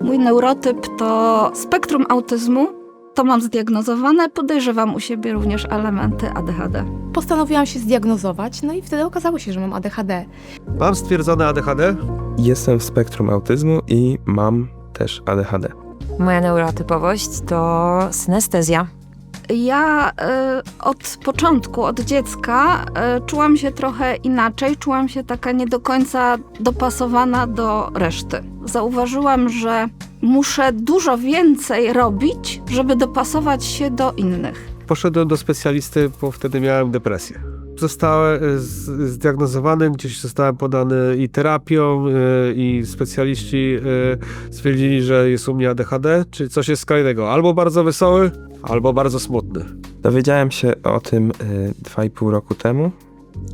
Mój neurotyp to spektrum autyzmu. To mam zdiagnozowane. Podejrzewam u siebie również elementy ADHD. Postanowiłam się zdiagnozować, no i wtedy okazało się, że mam ADHD. Mam stwierdzone ADHD. Jestem w spektrum autyzmu i mam też ADHD. Moja neurotypowość to synestezja. Ja y, od początku, od dziecka, y, czułam się trochę inaczej. Czułam się taka nie do końca dopasowana do reszty. Zauważyłam, że muszę dużo więcej robić, żeby dopasować się do innych. Poszedłem do specjalisty, bo wtedy miałem depresję. Zostałem e, zdiagnozowany, gdzieś zostałem podany i terapią, i specjaliści stwierdzili, że jest u mnie ADHD, czyli coś jest skrajnego. Albo bardzo wesoły, albo bardzo smutny. Dowiedziałem się o tym y, 2,5 roku temu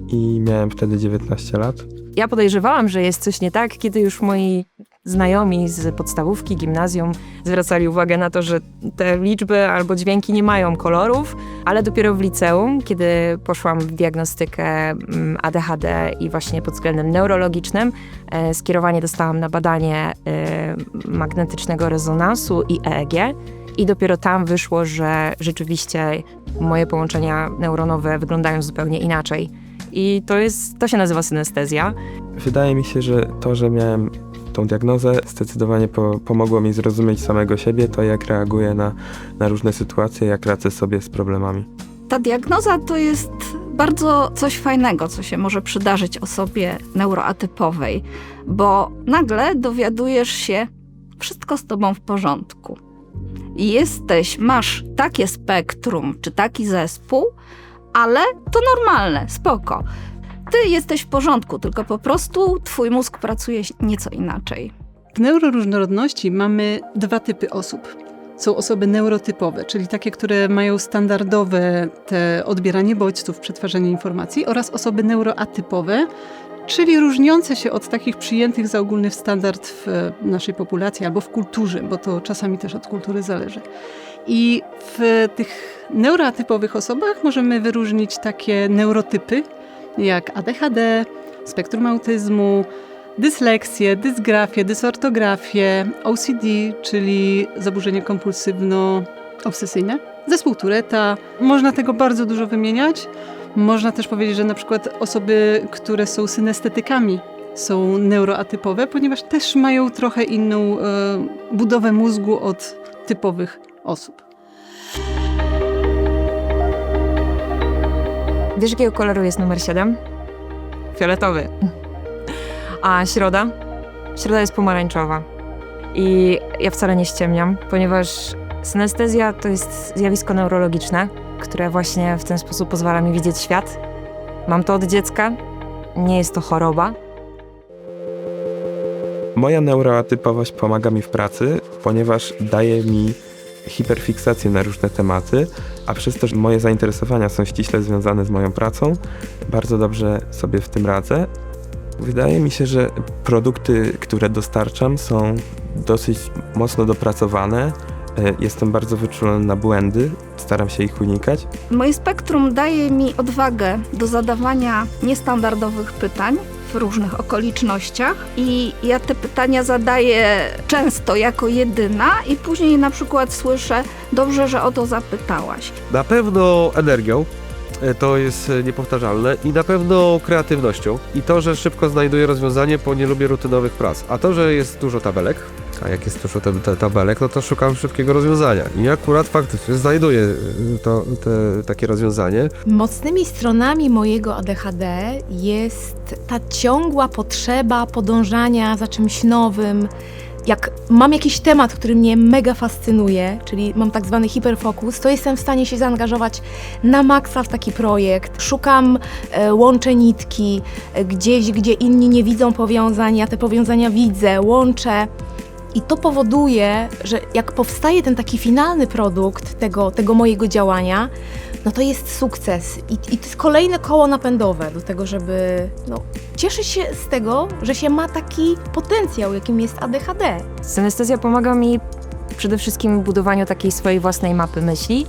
i miałem wtedy 19 lat. Ja podejrzewałam, że jest coś nie tak, kiedy już moi znajomi z podstawówki, gimnazjum zwracali uwagę na to, że te liczby albo dźwięki nie mają kolorów, ale dopiero w liceum, kiedy poszłam w diagnostykę mm, ADHD i właśnie pod względem neurologicznym, e, skierowanie dostałam na badanie e, magnetycznego rezonansu i EEG. I dopiero tam wyszło, że rzeczywiście moje połączenia neuronowe wyglądają zupełnie inaczej. I to, jest, to się nazywa synestezja. Wydaje mi się, że to, że miałem tą diagnozę, zdecydowanie po, pomogło mi zrozumieć samego siebie, to jak reaguję na, na różne sytuacje, jak radzę sobie z problemami. Ta diagnoza to jest bardzo coś fajnego, co się może przydarzyć osobie neuroatypowej, bo nagle dowiadujesz się, wszystko z tobą w porządku. Jesteś, masz takie spektrum czy taki zespół, ale to normalne, spoko. Ty jesteś w porządku, tylko po prostu twój mózg pracuje nieco inaczej. W neuroróżnorodności mamy dwa typy osób. Są osoby neurotypowe, czyli takie, które mają standardowe te odbieranie bodźców, przetwarzanie informacji, oraz osoby neuroatypowe, czyli różniące się od takich przyjętych za ogólny standard w naszej populacji albo w kulturze, bo to czasami też od kultury zależy. I w tych neuroatypowych osobach możemy wyróżnić takie neurotypy jak ADHD, spektrum autyzmu, dysleksję, dysgrafię, dysortografię, OCD, czyli zaburzenie kompulsywno-obsesyjne, zespół Tureta. Można tego bardzo dużo wymieniać. Można też powiedzieć, że na przykład osoby, które są synestetykami, są neuroatypowe, ponieważ też mają trochę inną e, budowę mózgu od typowych osób. Wiesz, jakiego koloru jest numer 7? Fioletowy. A środa? Środa jest pomarańczowa. I ja wcale nie ściemniam, ponieważ synestezja to jest zjawisko neurologiczne, które właśnie w ten sposób pozwala mi widzieć świat. Mam to od dziecka, nie jest to choroba. Moja neuroatypowość pomaga mi w pracy, ponieważ daje mi hiperfiksację na różne tematy, a przez to, że moje zainteresowania są ściśle związane z moją pracą, bardzo dobrze sobie w tym radzę. Wydaje mi się, że produkty, które dostarczam, są dosyć mocno dopracowane. E, Jestem bardzo wyczulony na błędy, staram się ich unikać. Moje spektrum daje mi odwagę do zadawania niestandardowych pytań w różnych okolicznościach i ja te pytania zadaję często jako jedyna i później na przykład słyszę, dobrze, że o to zapytałaś. Na pewno energią, to jest e, niepowtarzalne, i na pewno kreatywnością. I to, że szybko znajduję rozwiązanie, bo nie lubię rutynowych prac. A to, że jest dużo tabelek, a jak jest dużo tabelek, no to szukam szybkiego rozwiązania. I akurat faktycznie znajduję e, to, te, takie rozwiązanie. Mocnymi stronami mojego ADHD jest ta ciągła potrzeba podążania za czymś nowym. Jak mam jakiś temat, który mnie mega fascynuje, czyli mam tak zwany hiperfokus, to jestem w stanie się zaangażować na maksa w taki projekt. Szukam e, łączę nitki e, gdzieś, gdzie inni nie widzą powiązań, ja te powiązania widzę, łączę. I to powoduje, że jak powstaje ten taki finalny produkt tego, tego mojego działania, no to jest sukces. I, I to jest kolejne koło napędowe do tego, żeby no, cieszyć się z tego, że się ma taki potencjał, jakim jest ADHD. Synestezja pomaga mi przede wszystkim w budowaniu takiej swojej własnej mapy myśli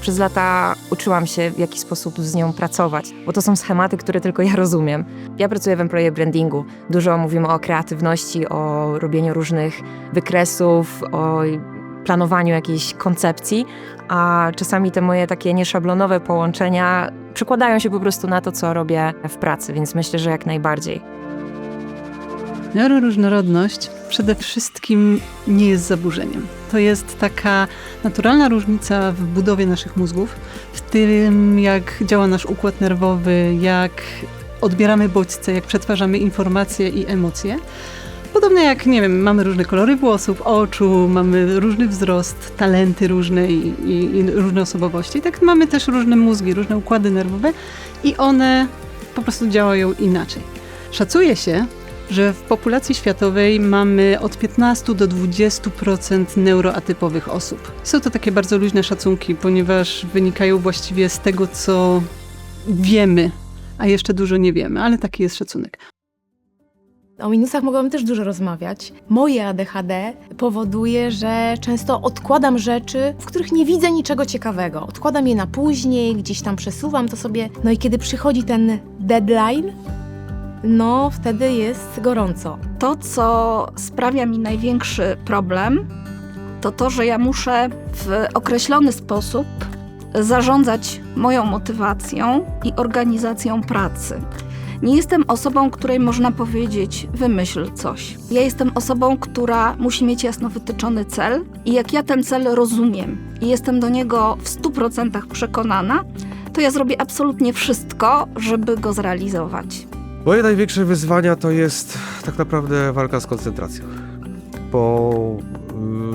Przez lata uczyłam się, w jaki sposób z nią pracować, bo to są schematy, które tylko ja rozumiem. Ja pracuję w employee brandingu. Dużo mówimy o kreatywności, o robieniu różnych wykresów, o planowaniu jakiejś koncepcji, a czasami te moje takie nieszablonowe połączenia przekładają się po prostu na to, co robię w pracy, więc myślę, że jak najbardziej. Neuroróżnorodność przede wszystkim nie jest zaburzeniem. To jest taka naturalna różnica w budowie naszych mózgów, w tym jak działa nasz układ nerwowy, jak odbieramy bodźce, jak przetwarzamy informacje i emocje. Podobnie jak, nie wiem, mamy różne kolory włosów, oczu, mamy różny wzrost, talenty różne i, i, i różne osobowości, tak mamy też różne mózgi, różne układy nerwowe i one po prostu działają inaczej. Szacuje się, że w populacji światowej mamy od 15 do 20% neuroatypowych osób. Są to takie bardzo luźne szacunki, ponieważ wynikają właściwie z tego, co wiemy, a jeszcze dużo nie wiemy, ale taki jest szacunek. O minusach mogłabym też dużo rozmawiać. Moje ADHD powoduje, że często odkładam rzeczy, w których nie widzę niczego ciekawego. Odkładam je na później, gdzieś tam przesuwam to sobie. No i kiedy przychodzi ten deadline, no wtedy jest gorąco. To, co sprawia mi największy problem, to to, że ja muszę w określony sposób zarządzać moją motywacją i organizacją pracy. Nie jestem osobą, której można powiedzieć, wymyśl coś. Ja jestem osobą, która musi mieć jasno wytyczony cel, i jak ja ten cel rozumiem i jestem do niego w 100% przekonana, to ja zrobię absolutnie wszystko, żeby go zrealizować. Moje największe wyzwania to jest tak naprawdę walka z koncentracją. Bo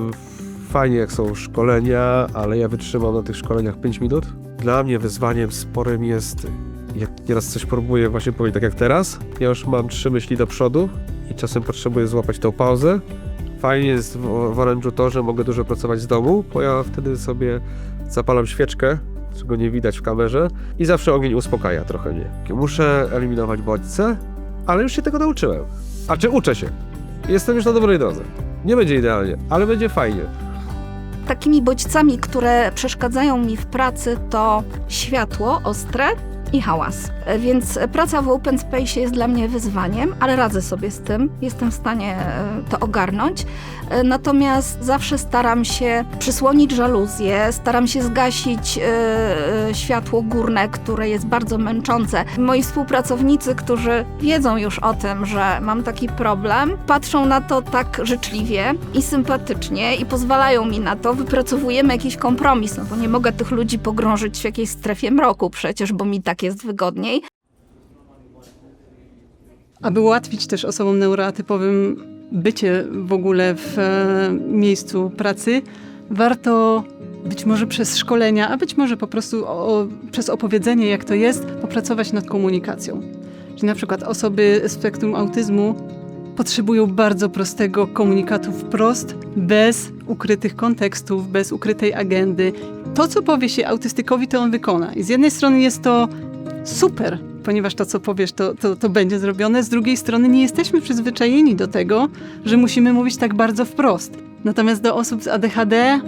y, fajnie jak są szkolenia, ale ja wytrzymam na tych szkoleniach 5 minut. Dla mnie wyzwaniem sporym jest, jak nieraz coś próbuję właśnie powiedzieć tak jak teraz, ja już mam trzy myśli do przodu i czasem potrzebuję złapać tą pauzę. Fajnie jest w, w Orange'u to, że mogę dużo pracować z domu, bo ja wtedy sobie zapalam świeczkę, czego nie widać w kamerze i zawsze ogień uspokaja trochę mnie. Muszę eliminować bodźce, ale już się tego nauczyłem. A czy uczę się? Jestem już na dobrej drodze. Nie będzie idealnie, ale będzie fajnie. Takimi bodźcami, które przeszkadzają mi w pracy, to światło ostre i hałas. E, Więc praca w open space jest dla mnie wyzwaniem, ale radzę sobie z tym. Jestem w stanie e, to ogarnąć. E, Natomiast zawsze staram się przysłonić żaluzję, staram się zgasić światło górne, które jest bardzo męczące. Moi współpracownicy, którzy wiedzą już o tym, że mam taki problem, patrzą na to tak życzliwie i sympatycznie i pozwalają mi na to. Wypracowujemy jakiś kompromis, no bo nie mogę tych ludzi pogrążyć w jakiejś strefie mroku przecież, bo mi tak jest wygodniej. Aby ułatwić też osobom neuroatypowym bycie w ogóle w e, miejscu pracy, warto być może przez szkolenia, a być może po prostu o, przez opowiedzenie, jak to jest, popracować nad komunikacją. Czyli na przykład osoby z spektrum autyzmu potrzebują bardzo prostego komunikatu wprost, bez ukrytych kontekstów, bez ukrytej agendy. To, co powie się autystykowi, to on wykona. I z jednej strony jest to super, ponieważ to, co powiesz, to, to, to będzie zrobione. Z drugiej strony nie jesteśmy przyzwyczajeni do tego, że musimy mówić tak bardzo wprost. Natomiast do osób z ADHD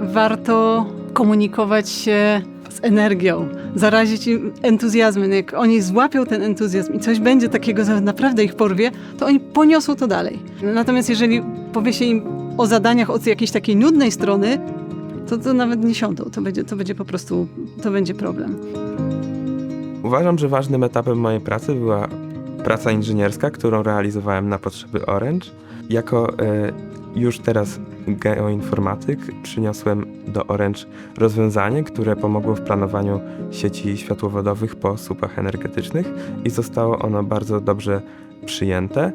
warto komunikować się z energią, zarazić im entuzjazmem. Jak oni złapią ten entuzjazm i coś będzie takiego, naprawdę ich porwie, to oni poniosą to dalej. Natomiast jeżeli powie się im o zadaniach od jakiejś takiej nudnej strony, to, to nawet nie siądą. To będzie, to będzie po prostu, to będzie problem. Uważam, że ważnym etapem mojej pracy była praca inżynierska, którą realizowałem na potrzeby Orange. Jako e, już teraz geoinformatyk przyniosłem do Orange rozwiązanie, które pomogło w planowaniu sieci światłowodowych po słupach energetycznych i zostało ono bardzo dobrze przyjęte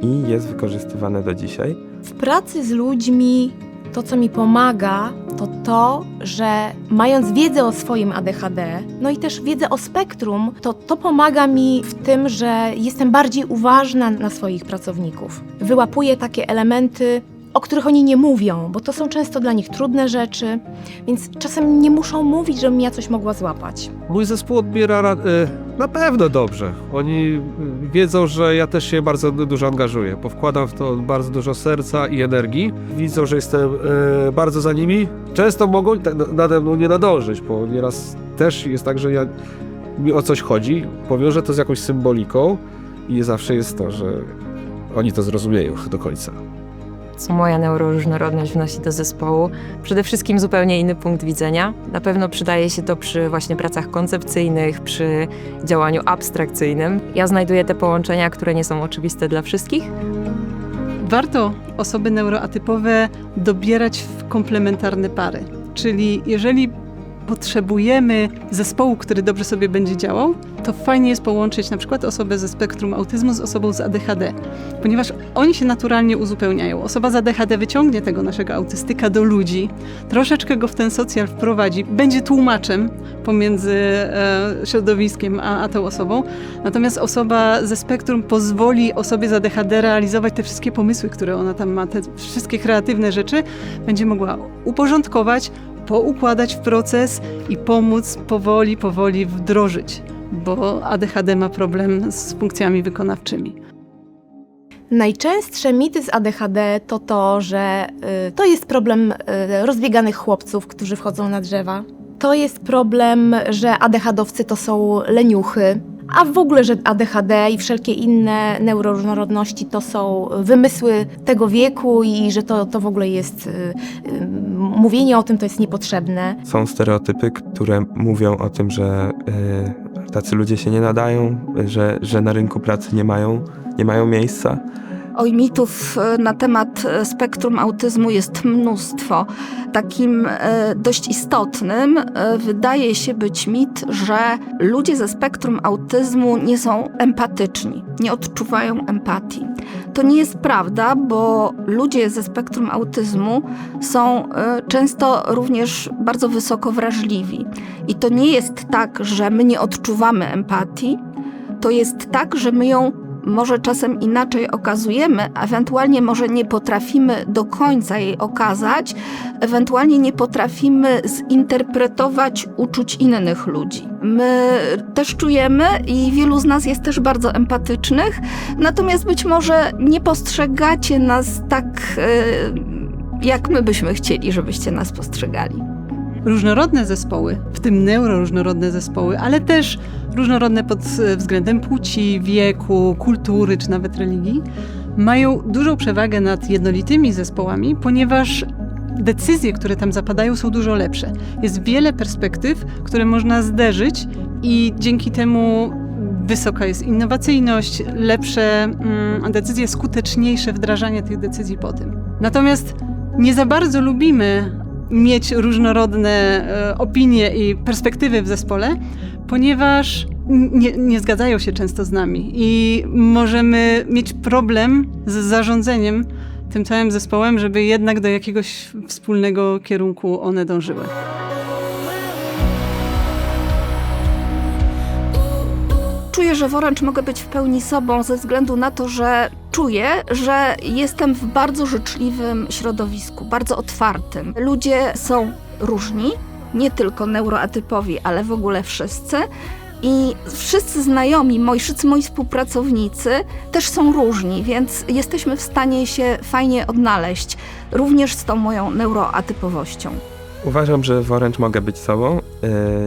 i jest wykorzystywane do dzisiaj. W pracy z ludźmi to, co mi pomaga, to to, że mając wiedzę o swoim ADHD, no i też wiedzę o spektrum, to to pomaga mi w tym, że jestem bardziej uważna na swoich pracowników. Wyłapuję takie elementy, o których oni nie mówią, bo to są często dla nich trudne rzeczy, więc czasem nie muszą mówić, żebym ja coś mogła złapać. Mój zespół odbiera ra- e, Na pewno dobrze. Oni y, wiedzą, że ja też się bardzo du- dużo angażuję. Powkładam w to bardzo dużo serca i energii. Widzą, że jestem e, bardzo za nimi. Często mogą tak na- nade mną nie nadążyć, bo nieraz też jest tak, że ja, mi o coś chodzi, powiążę to z jakąś symboliką i nie zawsze jest to, że oni to zrozumieją do końca. Co moja neuroróżnorodność wnosi do zespołu. Przede wszystkim zupełnie inny punkt widzenia. Na pewno przydaje się to przy właśnie pracach koncepcyjnych, przy działaniu abstrakcyjnym. Ja znajduję te połączenia, które nie są oczywiste dla wszystkich. Warto osoby neuroatypowe dobierać w komplementarne pary. Czyli jeżeli potrzebujemy zespołu, który dobrze sobie będzie działał, to fajnie jest połączyć na przykład osobę ze spektrum autyzmu z osobą z ADHD, ponieważ oni się naturalnie uzupełniają. Osoba z ADHD wyciągnie tego naszego autystyka do ludzi, troszeczkę go w ten socjal wprowadzi, będzie tłumaczem pomiędzy e, środowiskiem a, a tą osobą, Natomiast osoba ze spektrum pozwoli osobie z ADHD realizować te wszystkie pomysły, które ona tam ma, te wszystkie kreatywne rzeczy, będzie mogła uporządkować, poukładać w proces i pomóc powoli, powoli wdrożyć, bo ADHD ma problem z funkcjami wykonawczymi. Najczęstsze mity z ADHD to to, że y, to jest problem y, rozbieganych chłopców, którzy wchodzą na drzewa. To jest problem, że ADHDowcy to są leniuchy, a w ogóle, że ADHD i wszelkie inne neuroróżnorodności to są wymysły tego wieku i że to, to w ogóle jest, y, y, mówienie o tym to jest niepotrzebne. Są stereotypy, które mówią o tym, że y, tacy ludzie się nie nadają, że, że na rynku pracy nie mają, nie mają miejsca. Oj, mitów e, na temat e, spektrum autyzmu jest mnóstwo. Takim e, dość istotnym wydaje się być mit, że ludzie ze spektrum autyzmu nie są empatyczni, nie odczuwają empatii. To nie jest prawda, bo ludzie ze spektrum autyzmu są często również bardzo wysoko wrażliwi. I to nie jest tak, że my nie odczuwamy empatii, to jest tak, że my ją może czasem inaczej okazujemy, ewentualnie może nie potrafimy do końca jej okazać, ewentualnie nie potrafimy zinterpretować uczuć innych ludzi. My też czujemy i wielu z nas jest też bardzo empatycznych, natomiast być może nie postrzegacie nas tak, e, jak my byśmy chcieli, żebyście nas postrzegali. Różnorodne zespoły, w tym neuroróżnorodne zespoły, ale też różnorodne pod e, względem płci, wieku, kultury czy nawet religii, mają dużą przewagę nad jednolitymi zespołami, ponieważ decyzje, które tam zapadają, są dużo lepsze. Jest wiele perspektyw, które można zderzyć i dzięki temu wysoka jest innowacyjność, lepsze mm, decyzje, skuteczniejsze wdrażanie tych decyzji po tym. Natomiast nie za bardzo lubimy mieć różnorodne e, opinie i perspektywy w zespole, ponieważ nie, nie zgadzają się często z nami i możemy mieć problem z zarządzeniem tym całym zespołem, żeby jednak do jakiegoś wspólnego kierunku one dążyły. Czuję, że wręcz mogę być w pełni sobą ze względu na to, że czuję, że jestem w bardzo życzliwym środowisku, bardzo otwartym. Ludzie są różni, nie tylko neuroatypowi, ale w ogóle wszyscy. I wszyscy znajomi, moi, wszyscy moi współpracownicy też są różni, więc jesteśmy w stanie się fajnie odnaleźć, również z tą moją neuroatypowością. Uważam, że w Orange mogę być sobą y,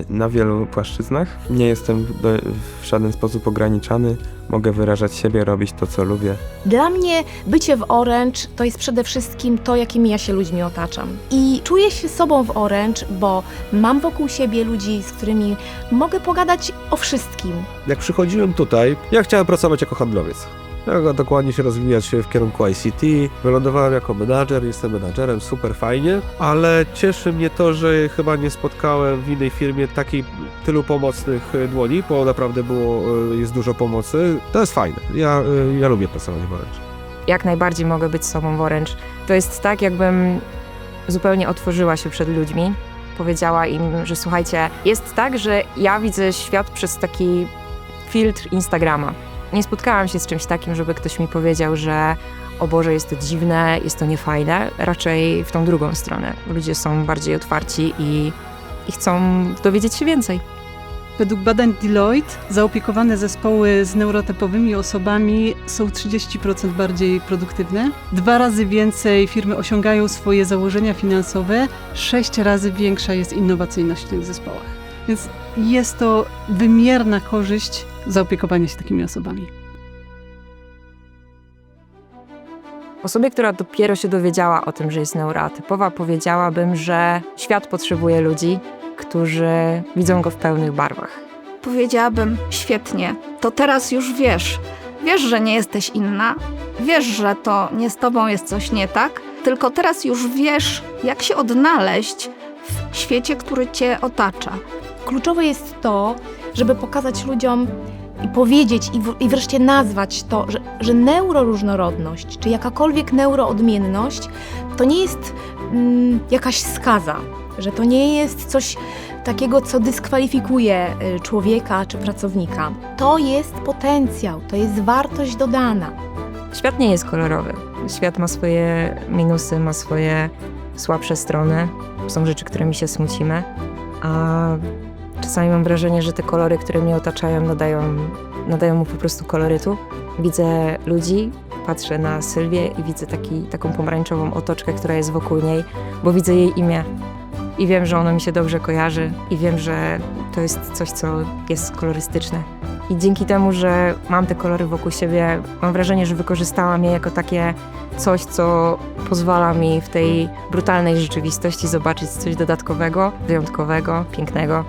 na wielu płaszczyznach. Nie jestem do, w żaden sposób ograniczany. Mogę wyrażać siebie, robić to, co lubię. Dla mnie bycie w Orange to jest przede wszystkim to, jakimi ja się ludźmi otaczam. I czuję się sobą w Orange, bo mam wokół siebie ludzi, z którymi mogę pogadać o wszystkim. Jak przychodziłem tutaj, ja chciałem pracować jako handlowiec. Ja dokładnie się rozwijać w kierunku ICT. Wylądowałem jako menadżer, jestem menadżerem, super fajnie, ale cieszy mnie to, że chyba nie spotkałem w innej firmie takiej tylu pomocnych e, dłoni, bo naprawdę było, e, jest dużo pomocy. To jest fajne. Ja, e, ja lubię pracować w Orange. Jak najbardziej mogę być sobą w Orange. To jest tak, jakbym zupełnie otworzyła się przed ludźmi. Powiedziała im, że słuchajcie, jest tak, że ja widzę świat przez taki filtr Instagrama. Nie spotkałam się z czymś takim, żeby ktoś mi powiedział, że o Boże, jest to dziwne, jest to niefajne. Raczej w tą drugą stronę. Ludzie są bardziej otwarci i, i chcą dowiedzieć się więcej. Według badań Deloitte zaopiekowane zespoły z neurotypowymi osobami są 30% bardziej produktywne. Dwa razy więcej firmy osiągają swoje założenia finansowe, sześć razy większa jest innowacyjność w tych zespołach. Więc jest to wymierna korzyść zaopiekowania się takimi osobami. Osobie, która dopiero się dowiedziała o tym, że jest neuroatypowa, powiedziałabym, że świat potrzebuje ludzi, którzy widzą go w pełnych barwach. Powiedziałabym, świetnie, to teraz już wiesz. Wiesz, że nie jesteś inna, wiesz, że to nie z tobą jest coś nie tak, tylko teraz już wiesz, jak się odnaleźć w świecie, który cię otacza. Kluczowe jest to, żeby pokazać ludziom i powiedzieć i, w, i wreszcie nazwać to, że, że neuroróżnorodność, czy jakakolwiek neuroodmienność, to nie jest mm, jakaś skaza, że to nie jest coś takiego, co dyskwalifikuje y, człowieka czy pracownika. To jest potencjał, to jest wartość dodana. Świat nie jest kolorowy. Świat ma swoje minusy, ma swoje słabsze strony. Są rzeczy, którymi się smucimy, a czasami mam wrażenie, że te kolory, które mnie otaczają, nadają, nadają mu po prostu kolorytu. Widzę ludzi, patrzę na Sylwię i widzę taki, taką pomarańczową otoczkę, która jest wokół niej, bo widzę jej imię. I wiem, że ono mi się dobrze kojarzy, i wiem, że to jest coś, co jest kolorystyczne. I dzięki temu, że mam te kolory wokół siebie, mam wrażenie, że wykorzystałam je jako takie coś, co pozwala mi w tej brutalnej rzeczywistości zobaczyć coś dodatkowego, wyjątkowego, pięknego.